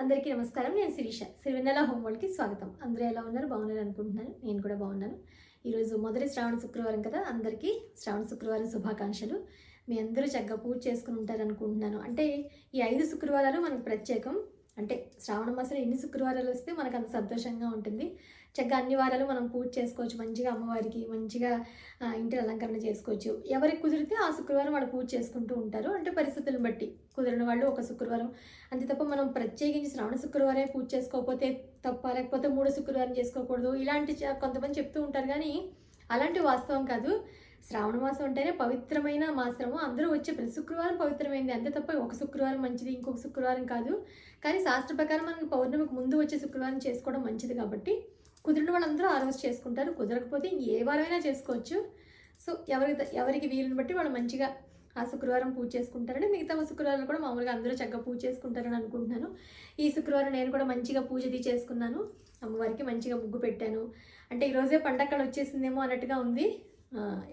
అందరికీ నమస్కారం. నేను శిరీష. సిరివెన్నెల హోమ్ వరల్డ్కి స్వాగతం. అందరూ ఎలా ఉన్నారు? బాగున్నారు అనుకుంటున్నాను. నేను కూడా బాగున్నాను. ఈరోజు మొదటి శ్రావణ శుక్రవారం కదా? అందరికీ శ్రావణ శుక్రవారం శుభాకాంక్షలు. మీ అందరూ చక్కగా పూజ చేసుకుని ఉంటారు అనుకుంటున్నాను అంటే ఈ ఐదు శుక్రవారాలు మనకు ప్రత్యేకం. అంటే శ్రావణ మాసంలో ఎన్ని శుక్రవారాలు వస్తే మనకు అంత సంతోషంగా ఉంటుంది. చక్కగా అన్ని వారాలు మనం పూజ చేసుకోవచ్చు మంచిగా అమ్మవారికి మంచిగా ఇంటి అలంకరణ చేసుకోవచ్చు. ఎవరికి కుదిరితే ఆ శుక్రవారం వాళ్ళు పూజ చేసుకుంటూ ఉంటారు. అంటే పరిస్థితులను బట్టి కుదిరిన వాళ్ళు ఒక శుక్రవారం. అంతే తప్ప మనం ప్రత్యేకించి శ్రావణ శుక్రవారమే పూజ చేసుకోకపోతే తప్ప లేకపోతే మూడో శుక్రవారం చేసుకోకూడదు. ఇలాంటి కొంతమంది చెప్తూ ఉంటారు కానీ అలాంటి వాస్తవం కాదు. శ్రావణ మాసం అంటేనే పవిత్రమైన మాసము. అందరూ వచ్చే ప్రతి శుక్రవారం పవిత్రమైంది. అంతే తప్ప ఒక శుక్రవారం మంచిది ఇంకొక శుక్రవారం కాదు. కానీ శాస్త్ర ప్రకారం మనకి పౌర్ణమికి ముందు వచ్చే శుక్రవారం చేసుకోవడం మంచిది కాబట్టి కుదిరిన వాళ్ళందరూ ఆ రోజు చేసుకుంటారు. కుదరకపోతే ఇంక ఏ వారమైనా చేసుకోవచ్చు. సో ఎవరికి ఎవరికి వీలుని బట్టి వాళ్ళు మంచిగా ఆ శుక్రవారం పూజ చేసుకుంటారని మిగతా శుక్రవారం కూడా మామూలుగా అందరూ చక్కగా పూజ చేసుకుంటారని అనుకుంటున్నాను. ఈ శుక్రవారం నేను కూడా మంచిగా పూజది చేసుకున్నాను. అమ్మవారికి మంచిగా ముగ్గు పెట్టాను. అంటే ఈరోజే పండగ వచ్చేసిందేమో అన్నట్టుగా ఉంది.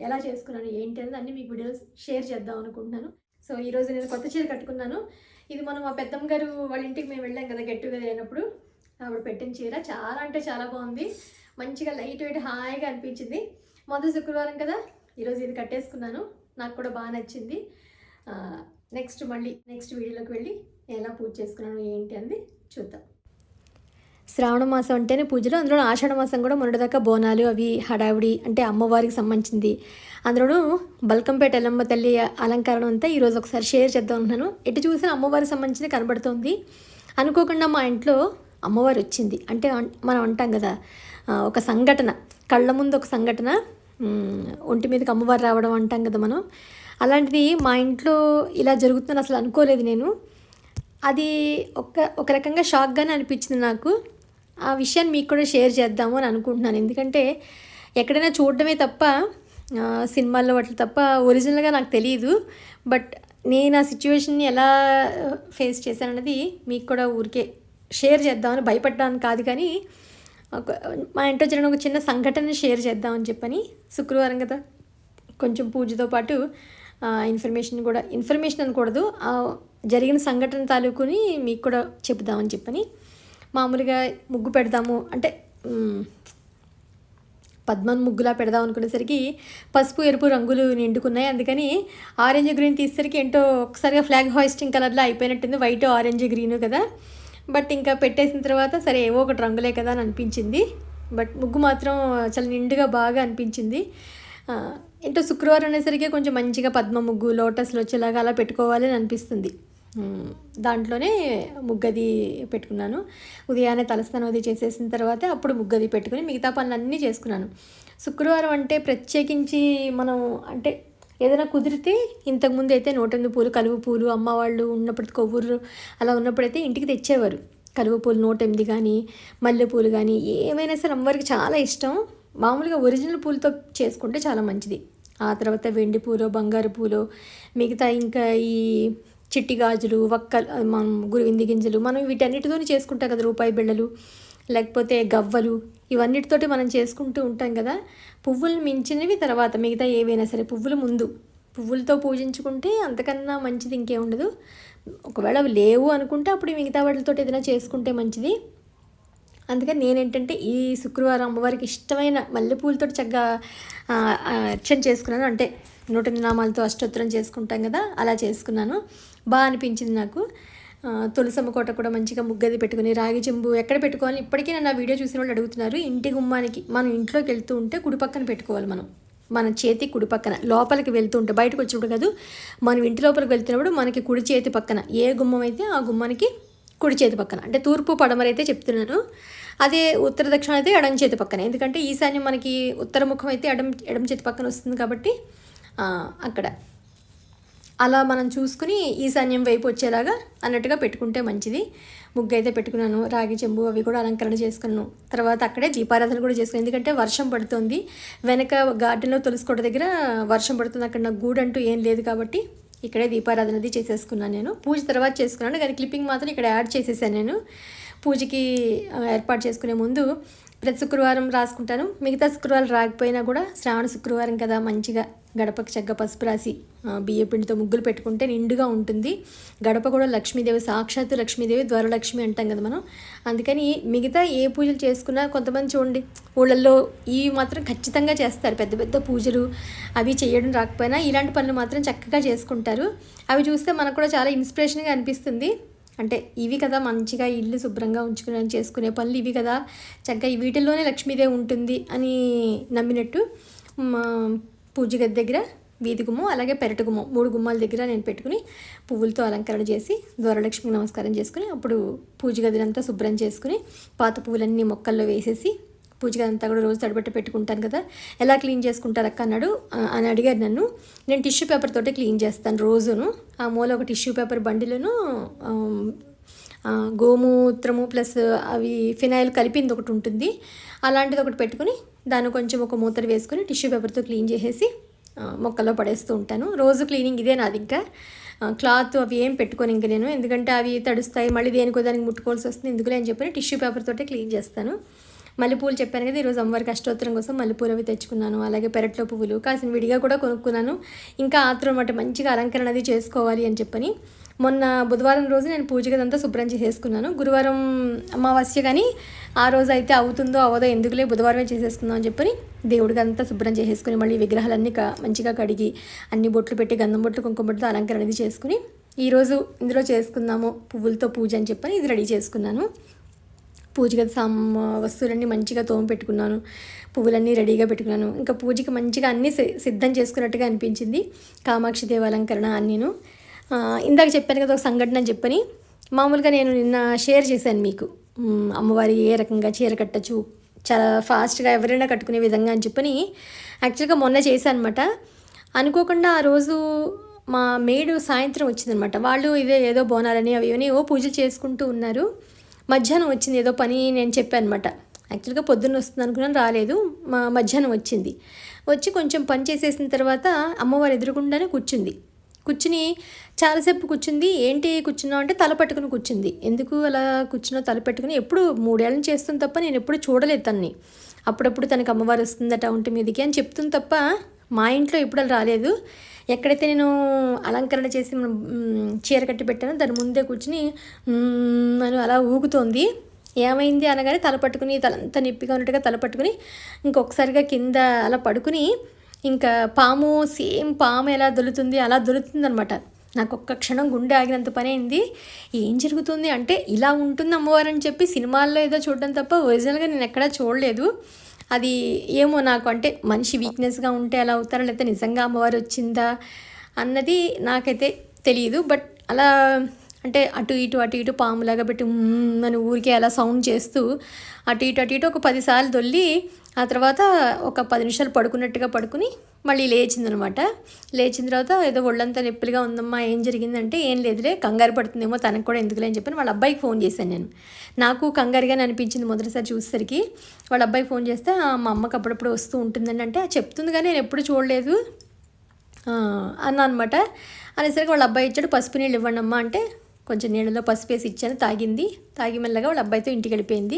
ఎలా చేసుకున్నాను ఏంటి అనేది అన్ని మీకు వీడియోస్ షేర్ చేద్దాం అనుకుంటున్నాను. సో ఈరోజు నేను కొత్త చీర కట్టుకున్నాను. ఇది మనం మా పెద్దమ్మ గారు వాళ్ళ ఇంటికి మేము వెళ్ళాం కదా గెట్ టుగెదర్ అయినప్పుడు. ఆవిడ పెట్టిన చీర చాలా అంటే చాలా బాగుంది. మంచిగా లైట్ వెయిట్ హాయిగా అనిపించింది. మొదటి శుక్రవారం కదా ఈరోజు ఇది కట్టేసుకున్నాను. నాకు కూడా బాగా నచ్చింది. నెక్స్ట్ మళ్ళీ నెక్స్ట్ వీడియోలోకి వెళ్ళి ఎలా పూజ చేసుకున్నాను ఏంటి అనేది చూద్దాం. శ్రావణ మాసం అంటేనే పూజలు. అందులో ఆషాఢ మాసం కూడా మొన్నటిదాకా బోనాలు అవి హడావిడి అంటే అమ్మవారికి సంబంధించింది. అందులోనూ బల్కంపేట ఎల్లమ్మ తల్లి అలంకరణ అంతా ఈరోజు ఒకసారి షేర్ చేద్దాం అంటున్నాను ఎటు చూసినా అమ్మవారికి సంబంధించింది కనబడుతుంది. అనుకోకుండా మా ఇంట్లో అమ్మవారు వచ్చింది. అంటే మనం అంటాం కదా ఒక సంఘటన. కళ్ళ ముందు ఒక సంఘటన ఒంటి మీదకి అమ్మవారు రావడం అంటాం కదా మనం. అలాంటిది మా ఇంట్లో ఇలా జరుగుతుందని అసలు అనుకోలేదు నేను. అది ఒక ఒక రకంగా షాక్గానే అనిపించింది నాకు. ఆ విషయాన్ని మీకు కూడా షేర్ చేద్దాము అని అనుకుంటున్నాను. ఎందుకంటే ఎక్కడైనా చూడడమే తప్ప సినిమాల్లో వాటి తప్ప ఒరిజినల్గా నాకు తెలియదు బట్ నేను ఆ సిచ్యువేషన్ని ఎలా ఫేస్ చేశానన్నది మీకు కూడా ఊరికే షేర్ చేద్దామని భయపడ్డాను కాదు కానీ ఒక మా ఇంట్లో జరిగిన ఒక చిన్న సంఘటన షేర్ చేద్దామని చెప్పని శుక్రవారం కదా కొంచెం పూజతో పాటు ఇన్ఫర్మేషన్ కూడా ఇన్ఫర్మేషన్ అనకూడదు. జరిగిన సంఘటన తాలూకుని మీకు కూడా చెప్దామని చెప్పని మామూలుగా ముగ్గు పెడదాము అంటే పద్మం ముగ్గులా పెడదాం అనుకునేసరికి పసుపు ఎరుపు రంగులు నిండుకున్నాయి. అందుకని ఆరెంజ్ గ్రీన్ తీసేసరికి ఏంటో ఒకసారిగా ఫ్లాగ్ హాయిస్టింగ్ కలర్లో అయిపోయినట్టుంది. వైట్ ఆరెంజ్ గ్రీన్ కదా. బట్ ఇంకా పెట్టేసిన తర్వాత సరే ఏవో ఒకటి రంగులే కదా అని అనిపించింది. బట్ ముగ్గు మాత్రం చాలా నిండుగా బాగా అనిపించింది. ఏంటో శుక్రవారం అనేసరికి కొంచెం మంచిగా పద్మ ముగ్గు లోటస్లు వచ్చేలాగా అలా పెట్టుకోవాలి అని అనిపిస్తుంది. దాంట్లోనే ముగ్గది పెట్టుకున్నాను. ఉదయాన్నే తలస్నానం అది చేసేసిన తర్వాత అప్పుడు ముగ్గది పెట్టుకుని మిగతా పనులన్నీ చేసుకున్నాను. శుక్రవారం అంటే ప్రత్యేకించి మనం అంటే ఏదైనా కుదిరితే ఇంతకుముందు అయితే నూటెనిమిది పూలు కలువు పూలు అమ్మ వాళ్ళు ఉన్నప్పుడు కొవ్వూరు అలా ఉన్నప్పుడైతే ఇంటికి తెచ్చేవారు. కలువ పూలు నూట ఎనిమిది కానీ మల్లెపూలు కానీ ఏమైనా సరే అమ్మవారికి చాలా ఇష్టం. మామూలుగా ఒరిజినల్ పూలతో చేసుకుంటే చాలా మంచిది. ఆ తర్వాత వెండి పూలు బంగారు పూలు మిగతా ఇంకా ఈ చిట్టి గాజులు వక్కలు మనం గురువింది గింజలు మనం వీటన్నిటితోనే చేసుకుంటాం కదా రూపాయి బిళ్ళలు లేకపోతే గవ్వలు ఇవన్నిటితోటి మనం చేసుకుంటూ ఉంటాం కదా. పువ్వులు మించినవి తర్వాత మిగతా ఏవైనా సరే పువ్వులు ముందు. పువ్వులతో పూజించుకుంటే అంతకన్నా మంచిది ఇంకేం ఉండదు. ఒకవేళ అవి లేవు అనుకుంటే అప్పుడు మిగతా వాటితో ఏదైనా చేసుకుంటే మంచిది. అందుకని నేనేంటంటే ఈ శుక్రవారం అమ్మవారికి ఇష్టమైన మల్లెపూలతో చక్కగా అర్చన చేసుకున్నాను. అంటే నూట నామాలతో అష్టోత్తరం చేసుకుంటాం కదా అలా చేసుకున్నాను. బాగా అనిపించింది నాకు. తులసమ్మ కోట కూడా మంచిగా ముగ్గది పెట్టుకుని రాగి చెంబు ఎక్కడ పెట్టుకోవాలి? ఇప్పటికీ నన్ను ఆ వీడియో చూసిన వాళ్ళు అడుగుతున్నారు. ఇంటి గుమ్మానికి మనం ఇంట్లోకి వెళ్తూ ఉంటే కుడి పక్కన పెట్టుకోవాలి మనం. మన చేతి కుడి పక్కన లోపలికి వెళ్తూ ఉంటే బయటకు వచ్చినప్పుడు కాదు మనం ఇంటి లోపలికి వెళ్తున్నప్పుడు మనకి కుడి చేతి పక్కన ఏ గుమ్మం అయితే ఆ గుమ్మానికి కుడి చేతి పక్కన. అంటే తూర్పు పడమరైతే చెప్తున్నాను. అదే ఉత్తర దక్షిణ అయితే ఎడం చేతి పక్కన. ఎందుకంటే ఈశాన్యం మనకి ఉత్తర ముఖం అయితే ఎడం ఎడం చేతి పక్కన వస్తుంది కాబట్టి అక్కడ. అలా మనం చూసుకుని ఈశాన్యం వైపు వచ్చేలాగా అన్నట్టుగా పెట్టుకుంటే మంచిది. ముగ్గు అయితే పెట్టుకున్నాను రాగి చెంబు అవి కూడా అలంకరణ చేసుకున్నాను. తర్వాత అక్కడే దీపారాధన కూడా చేసుకున్నాను. ఎందుకంటే వర్షం పడుతుంది. వెనక గార్డెన్లో తులసికోట దగ్గర వర్షం పడుతుంది. అక్కడ నాకు గూడు అంటూ ఏం లేదు కాబట్టి ఇక్కడే దీపారాధనది చేసేసుకున్నాను నేను. పూజ తర్వాత చేసుకున్నాను. కానీ క్లిప్పింగ్ మాత్రం ఇక్కడ యాడ్ చేసేసాను నేను. పూజకి ఏర్పాటు చేసుకునే ముందు ప్రతి శుక్రవారం రాసుకుంటాను. మిగతా శుక్రవారం రాకపోయినా కూడా శ్రావణ శుక్రవారం కదా మంచిగా గడపకి చక్క పసుపు రాసి ఆ, బియ్య పిండితో ముగ్గులు పెట్టుకుంటే నిండుగా ఉంటుంది. గడప కూడా లక్ష్మీదేవి సాక్షాత్తు లక్ష్మీదేవి ద్వారలక్ష్మి అంటాం కదా మనం. అందుకని మిగతా ఏ పూజలు చేసుకున్నా కొంతమంది చూడండి ఊళ్ళల్లో ఇవి మాత్రం ఖచ్చితంగా చేస్తారు. పెద్ద పెద్ద పూజలు అవి చేయడం రాకపోయినా ఇలాంటి పనులు మాత్రం చక్కగా చేసుకుంటారు. అవి చూస్తే మనకు కూడా చాలా ఇన్స్పిరేషన్గా అనిపిస్తుంది. అంటే ఇవి కదా మంచిగా ఇల్లు శుభ్రంగా ఉంచుకునే చేసుకునే పనులు ఇవి కదా చక్కగా వీటిల్లోనే లక్ష్మీదేవి ఉంటుంది అని నమ్మినట్టు మా పూజ గది దగ్గర వీధి గుమ్మం అలాగే పెరటి గుమ్మం మూడు గుమ్మాల దగ్గర నేను పెట్టుకుని పువ్వులతో అలంకరణ చేసి ద్వారలక్ష్మికి నమస్కారం చేసుకుని అప్పుడు పూజ గదిలంతా శుభ్రం చేసుకుని పాత పువ్వులన్నీ మొక్కల్లో వేసేసి పూజగా అంతా కూడా రోజు తడబెట్టి పెట్టుకుంటాను కదా. ఎలా క్లీన్ చేసుకుంటారు అక్క అన్నాడు. అని అడిగారు నన్ను. నేను టిష్యూ పేపర్ తోటే క్లీన్ చేస్తాను రోజును. ఆ మూల ఒక టిష్యూ పేపర్ బండిలను గోమూత్రము ప్లస్ అవి ఫినాయిల్ కలిపింది ఒకటి ఉంటుంది. అలాంటిది ఒకటి పెట్టుకుని దాన్ని కొంచెం ఒక మూత్ర వేసుకుని టిష్యూ పేపర్తో క్లీన్ చేసేసి మొక్కల్లో పడేస్తూ ఉంటాను. రోజు క్లీనింగ్ ఇదే నాది ఇంకా. క్లాత్ అవి ఏం పెట్టుకొని ఇంక నేను. ఎందుకంటే అవి తడుస్తాయి మళ్ళీ దేనికో దానికి ముట్టుకోవాల్సి వస్తుంది. ఎందుకులే అని చెప్పి టిష్యూ పేపర్ తోటే క్లీన్ చేస్తాను. మల్లెపూలు చెప్పాను కదా ఈరోజు అమ్మవారికి అష్టోత్తరం కోసం మల్లెపూలు అవి తెచ్చుకున్నాను. అలాగే పెరట్లో పువ్వులు కాసిన విడిగా కూడా కొనుక్కున్నాను. ఇంకా ఆత్రం అన్నమాట మంచిగా అలంకరణ అది చేసుకోవాలి అని చెప్పని. మొన్న బుధవారం రోజు నేను పూజ గదంతా శుభ్రం చేసేసుకున్నాను. గురువారం అమావాస్య కానీ ఆ రోజు అయితే అవుతుందో అవదో ఎందుకులే బుధవారమే చేసేసుకుందాం అని చెప్పని దేవుడికి అంతా శుభ్రం చేసేసుకుని మళ్ళీ విగ్రహాలన్నీ క- మంచిగా కడిగి అన్ని బొట్లు పెట్టి గంధం బొట్లు కుంకుమ బొట్లు అలంకరణ అది చేసుకుని ఈరోజు ఇందులో చేసుకుందాము పువ్వులతో పూజ అని చెప్పని ఇది రెడీ చేసుకున్నాను. పూజకి గది సామ్ వస్తువులన్నీ మంచిగా తోమ పెట్టుకున్నాను. పువ్వులన్నీ రెడీగా పెట్టుకున్నాను. ఇంకా పూజకి మంచిగా అన్నీ సి- సిద్ధం చేసుకున్నట్టుగా అనిపించింది. కామాక్షి దేవ అలంకరణ అన్నీను ఇందాక చెప్పాను కదా ఒక సంఘటన చెప్పని. మామూలుగా నేను నిన్న షేర్ చేశాను మీకు. అమ్మవారి ఏ రకంగా చీర కట్టచ్చు చాలా ఫాస్ట్గా ఎవరైనా కట్టుకునే విధంగా అని చెప్పని. యాక్చువల్గా మొన్న చేశాను అనమాట అనుకోకుండా ఆ రోజు మా మేడు సాయంత్రం వచ్చిందనమాట వాళ్ళు ఇదే ఏదో బోనాలని అవి ఇవన్నీ ఓ పూజలు చేసుకుంటూ ఉన్నారు. మధ్యాహ్నం వచ్చింది ఏదో పని నేను చెప్పాను అనమాట యాక్చువల్గా పొద్దున్న వస్తుంది అనుకున్నాను రాలేదు. మా మధ్యాహ్నం వచ్చింది. వచ్చి కొంచెం పని చేసేసిన తర్వాత అమ్మవారు ఎదురుగుండానే కూర్చుంది. కూర్చుని చాలాసేపు కూర్చుంది. ఏంటి కూర్చున్నావు అంటే తల పట్టుకుని కూర్చుంది. ఎందుకు అలా కూర్చున్నావు తల పెట్టుకుని? ఎప్పుడు మూడేళ్ళని చేస్తుంది తప్ప నేను ఎప్పుడు చూడలేదు తన్ని. అప్పుడప్పుడు తనకు అమ్మవారు వస్తుందట ఒంటి మీదకి అని చెప్తుంది తప్ప మా ఇంట్లో ఎప్పుడు అలా రాలేదు. ఎక్కడైతే నేను అలంకరణ చేసి చీర కట్టి పెట్టానో దాని ముందే కూర్చుని నన్ను అలా ఊగుతోంది. ఏమైంది అనగానే తల పట్టుకుని తలంతా నొప్పిగా ఉన్నట్టుగా తల పట్టుకుని ఇంకొకసారిగా కింద అలా పడుకుని ఇంకా పాము సేమ్ పాము ఎలా దొలుతుంది అలా దొలుతుంది అనమాట నాకు ఒక్క క్షణం గుండె ఆగినంత పని అయింది. ఏం జరుగుతుంది అంటే ఇలా ఉంటుంది అమ్మవారు అని చెప్పి సినిమాల్లో ఏదో చూడడం తప్ప ఒరిజినల్గా నేను ఎక్కడా చూడలేదు. అది ఏమో నాకు అంటే మనిషి వీక్నెస్గా ఉంటే అలా అవుతారా? లేకపోతే నిజంగా అమ్మవారు వచ్చిందా? అన్నది నాకైతే తెలియదు బట్ అలా అంటే అటు ఇటు అటు ఇటు పాములాగా పెట్టి అని ఊరికే అలా సౌండ్ చేస్తూ అటు ఇటు అటు ఇటు ఒక పదిసార్లు దొల్లి ఆ తర్వాత ఒక పది నిమిషాలు పడుకున్నట్టుగా పడుకుని మళ్ళీ లేచిందనమాట. లేచిన తర్వాత ఏదో ఒళ్ళంతా నొప్పిగా ఉందమ్మా ఏం జరిగిందంటే ఏం లేదులే కంగారు పడుతుందేమో తనకు కూడా ఎందుకులే అని చెప్పి వాళ్ళ అబ్బాయికి ఫోన్ చేశాను నేను. నాకు కంగారుగానే అనిపించింది మొదటిసారి చూసేసరికి. వాళ్ళ అబ్బాయి ఫోన్ చేస్తే మా అమ్మకి అప్పుడప్పుడు వస్తూ ఉంటుందండి అంటే చెప్తుంది కానీ నేను ఎప్పుడు చూడలేదు. అన్నా అనమాట అనేసరికి వాళ్ళ అబ్బాయి ఇచ్చాడు పసుపు నీళ్ళు ఇవ్వండి అమ్మా అంటే కొంచెం నీళ్ళలో పసుపు వేసి ఇచ్చాను తాగింది. తాగి మెల్లగా వాళ్ళ అబ్బాయితో ఇంటికి వెళ్ళిపోయింది.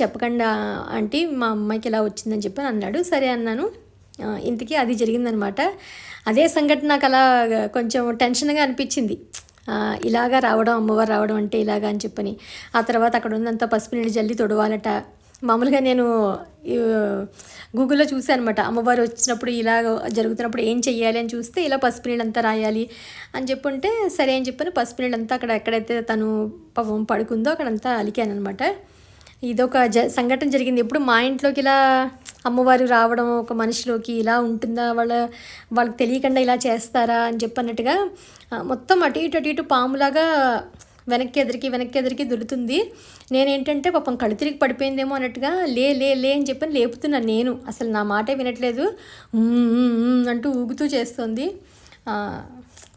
చెప్పకుండా ఆంటీ మా అమ్మాయికి ఇలా వచ్చిందని చెప్పి అన్నాడు. సరే అన్నాను. ఇంతకీ అది జరిగిందనమాట. అదే సంఘటన నాకు అలా కొంచెం టెన్షన్గా అనిపించింది. ఇలాగా రావడం అమ్మవారు రావడం అంటే ఇలాగా అని చెప్పని. ఆ తర్వాత అక్కడ ఉన్నంత పసుపు నీళ్ళు జల్లి తొడవాలట. మామూలుగా నేను గూగుల్లో చూసాను అనమాట అమ్మవారు వచ్చినప్పుడు ఇలా జరుగుతున్నప్పుడు ఏం చెయ్యాలి అని చూస్తే ఇలా పసుపు నీళ్ళంతా రాయాలి అని చెప్పుంటే సరే అని చెప్పని పసుపు నీళ్ళంతా అక్కడ ఎక్కడైతే తను పాపం పడుకుందో అక్కడంతా అలికాను అనమాట ఇదొక జ సంఘటన జరిగింది. ఎప్పుడు మా ఇంట్లోకి ఇలా అమ్మవారు రావడం ఒక మనిషిలోకి ఇలా ఉంటుందా వాళ్ళ వాళ్ళకి తెలియకుండా ఇలా చేస్తారా అని చెప్పన్నట్టుగా మొత్తం అటు ఇటు అటు ఇటు పాములాగా వెనక్కి ఎదిరికి వెనక్కి ఎదిరికి దొరుకుతుంది నేనేంటంటే పాపం కళ్ళు తిరిగి పడిపోయిందేమో అన్నట్టుగా లే లే లే అని చెప్పని లేపుతున్నాను నేను. అసలు నా మాటే వినట్లేదు. అంటూ ఊగుతూ చేస్తుంది.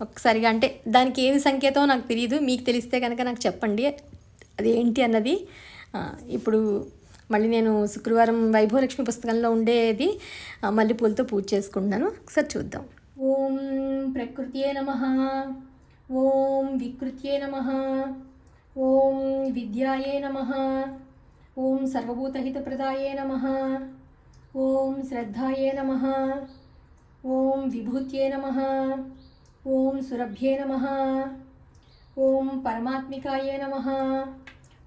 ఒకసారిగా అంటే దానికి ఏది సంకేతం నాకు తెలియదు మీకు తెలిస్తే కనుక నాకు చెప్పండి. అది ఏంటి అన్నది? ఇప్పుడు మళ్ళీ నేను శుక్రవారం వైభవలక్ష్మి పుస్తకంలో ఉండేది మల్లెపూలతో పూజ చేసుకుంటున్నాను. ఒకసారి చూద్దాం. ఓం ప్రకృతియే నమ. ఓం వికృత్యే నమ. ఓం విద్యాయే నమ. ఓం సర్వభూతహితప్రదాయే నమ. ఓం శ్రద్ధాయే నమ. ఓం విభూత్యే నమ. ఓం సురభ్యే నమ. ఓం పరమాత్మికాయే నమ.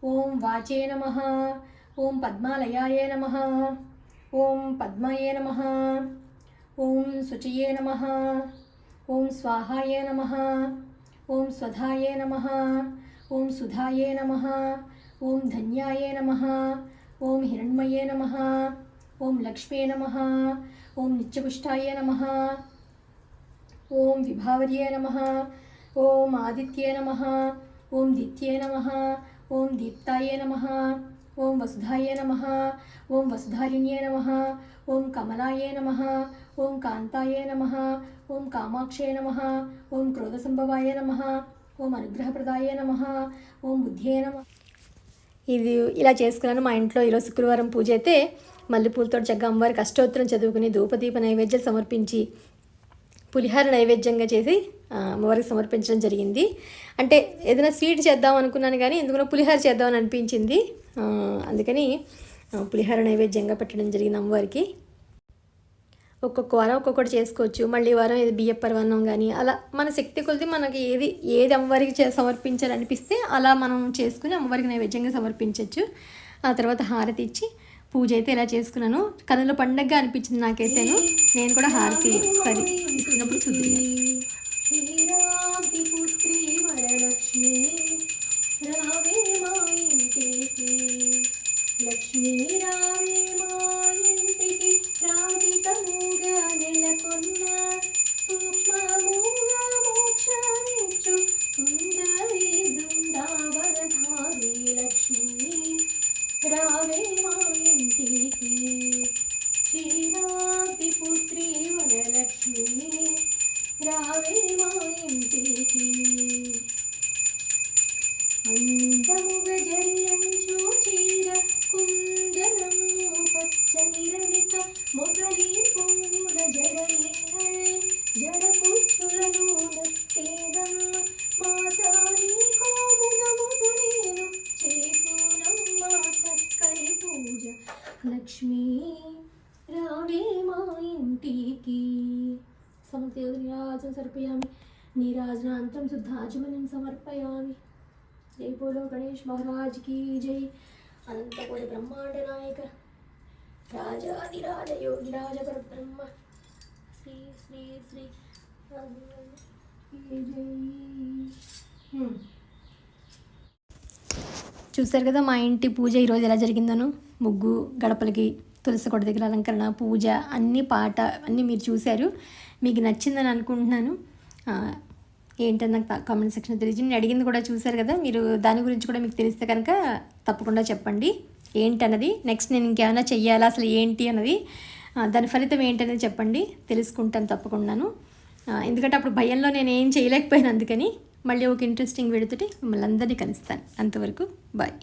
ఓం వాచే నమ ఓం పద్మాలయాయ నమ ఓం పద్మయే నమ ఓం శుచయే నమ ఓం స్వాహాయ నమ ఓం స్వధాయ నమ ఓం సుధాయ నమ ఓం ధన్యాయ నమ ఓం హిరణ్మయే నమ ఓం లక్ష్మే నమ ఓం నిత్యపుష్టాయ నమ ఓం విభావర్యే నమ ఓం ఆదిత్యే నమ ఓం దిత్యే నమ ఓం దీప్తాయ నమ ఓం వసుధాయ నమ ఓం వసుధారిణ్యే నమ ఓం కమలాయ నమ ఓం కాంతాయ నమ ఓం కామాక్షే నమ ఓం క్రోధసంభవాయ నమ ఓం అనుగ్రహప్రదాయ నమ ఓం బుద్ధ్యే నమ. ఇది ఇలా చేసుకున్నాను మా ఇంట్లో ఈరోజు శుక్రవారం పూజ అయితే మల్లెపూలతో చక్కగా అమ్మవారికి అష్టోత్తరం చదువుకుని ధూపదీప నైవేద్యం సమర్పించి పులిహార నైవేద్యంగా చేసి అమ్మవారికి సమర్పించడం జరిగింది. అంటే ఏదైనా స్వీట్ చేద్దాం అనుకున్నాను కానీ ఎందుకనో పులిహార చేద్దామని అనిపించింది. అందుకని పులిహార నైవేద్యంగా పెట్టడం జరిగింది అమ్మవారికి. ఒక్కొక్క వారం ఒక్కొక్కటి చేసుకోవచ్చు. మళ్ళీ వారం ఏది బియ్య పరవన్నం కానీ అలా మన శక్తి కొలిది మనకి ఏది ఏది అమ్మవారికి చే సమర్పించాలనిపిస్తే అలా మనం చేసుకుని అమ్మవారికి నైవేద్యంగా సమర్పించవచ్చు ఆ తర్వాత హారతి ఇచ్చి పూజ అయితే ఇలా చేసుకున్నాను. కథలో పండగగా అనిపించింది నాకైతేను. నేను కూడా హారతి సరే ఇస్తున్నప్పుడు చూద్దాం క్షీరాబ్దిపుత్రి వరలక్ష్మి రావే మా ఇంటికి. లక్ష్మీ రావే మా ఇంటికి. రాజితముగా నెలకొన్న రాజమనం సమర్పయామి జై బోలో గణేష్ మహారాజ్ కీ జై అనంతకోటి బ్రహ్మాండ నాయక రాజాదిరాజ యోగిరాజ పరబ్రహ్మ శ్రీ శ్రీ శ్రీ జై చూశారు కదా మా ఇంటి పూజ ఈరోజు ఎలా జరిగిందను? ముగ్గు గడపలకి తులసి కొడ దగ్గర అలంకరణ పూజ అన్ని పాట అన్నీ మీరు చూశారు. మీకు నచ్చిందని అనుకుంటున్నాను. ఏంటని నాకు కామెంట్ సెక్షన్ తెలియజేయండి. నేను అడిగింది కూడా చూశారు కదా మీరు దాని గురించి కూడా మీకు తెలిస్తే కనుక తప్పకుండా చెప్పండి. ఏంటన్నది? నెక్స్ట్ నేను ఇంకేమైనా చెయ్యాలా? అసలు ఏంటి అన్నది? దాని ఫలితం ఏంటనేది చెప్పండి. తెలుసుకుంటాను తప్పకుండాను. ఎందుకంటే అప్పుడు భయంలో నేను ఏం చేయలేకపోయాను అందుకని. మళ్ళీ ఒక ఇంట్రెస్టింగ్ వీడియోతోటి మిమ్మల్ని అందరినీ కలుస్తాను. అంతవరకు బాయ్